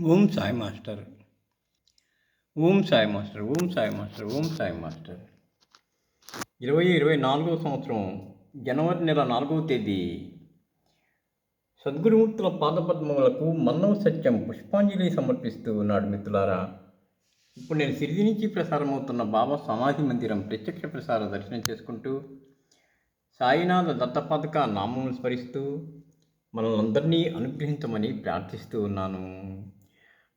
Om Sai master. Om Sai master Om Sai master Om Sai master. ఇరవై ఇరవై నాలుగవ సంవత్సరం జనవరి నెల నాలుగవ తేదీ. సద్గురుమూర్తుల పాదపద్మములకు మన్నవ సత్యం పుష్పాంజలి సమర్పిస్తూ ఉన్నాడు మిత్రులారా. ఇప్పుడు నేను సిరిది నుంచి ప్రసారమవుతున్న బాబా సమాధి మందిరం ప్రత్యక్ష ప్రసార దర్శనం చేసుకుంటూ సాయినాథ దత్తపాదక నామములు స్మరిస్తూ మనల్ని అందరినీ అనుగ్రహించమని ప్రార్థిస్తూ ఉన్నాను.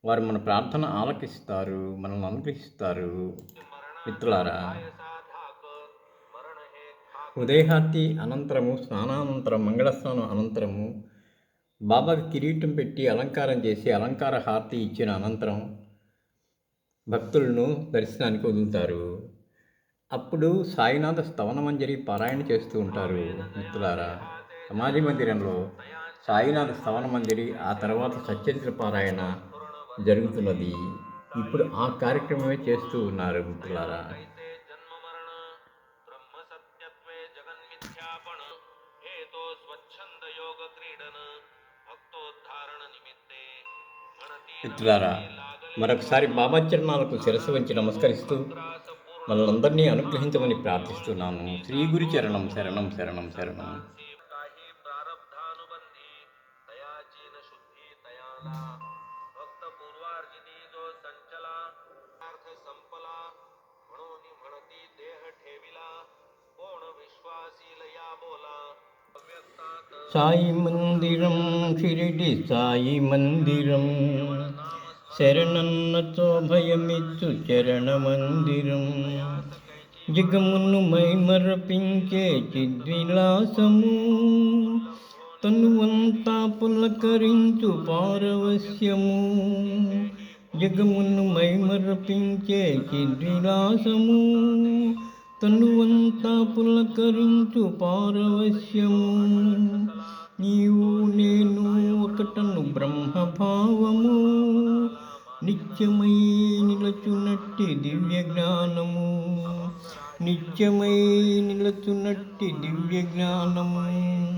వారు మన ప్రార్థన ఆలకిస్తారు మనల్ని అనుగ్రహిస్తారు. మిత్రులారా ఉదయహార్తి అనంతరము స్నానానంతరం మంగళస్నానం అనంతరము బాబాకి కిరీటం పెట్టి అలంకారం చేసి అలంకార హారతి ఇచ్చిన అనంతరం భక్తులను దర్శనానికి వదులుతారు. అప్పుడు సాయినాథ స్తవనమంజరి పారాయణ చేస్తూ ఉంటారు. మిత్రులారా సమాధి మందిరంలో సాయినాథ స్తవన మందిరి ఆ తర్వాత సత్యంద్ర పారాయణ జరుగుతున్నది. ఇప్పుడు ఆ కార్యక్రమమే చేస్తూ ఉన్నారు మిత్రులారా. మిత్రులారా మరొకసారి బాబా చరణాలకు శిరస్సు వంచి నమస్కరిస్తూ మనందరినీ అనుగ్రహించమని ప్రార్థిస్తున్నాను. శ్రీ గురి చరణం శరణం శరణం శరణం. पूर्वार्जिनी जो संचला अर्थ संपला म्हणून म्हणती देह ठेविला कोण विश्वासील या बोला अव्यक्तात సాయి మందిరం షిరిడి సాయి మందిరం శరణన్నతో భయమిచ్చు చరణ మందిరం జగమును మైమరపించే చిద్విలాసము తనువంతా పులకరించు పారవశ్యము. జగమును మైమరపించే చిద్విలాసము తనువంతా పులకరించు పారవశ్యము. నీవు నేను ఒకటను బ్రహ్మభావము. నిత్యమై నిలచునట్టి దివ్య జ్ఞానము నిత్యమై నిలచునట్టి దివ్య జ్ఞానము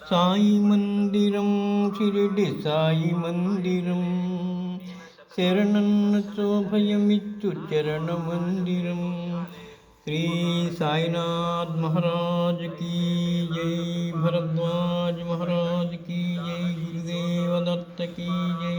சாயி மந்திரம் ஷிரடி சாயி மந்திரம் శరణన్న శోభయమిచ్చు చరణ మందిరం శ్రీ సాయినాథ్ మహారాజ్ కీ జై భరద్వాజ్ మహారాజ్ కీ జై గురుదేవదత్త కీ జై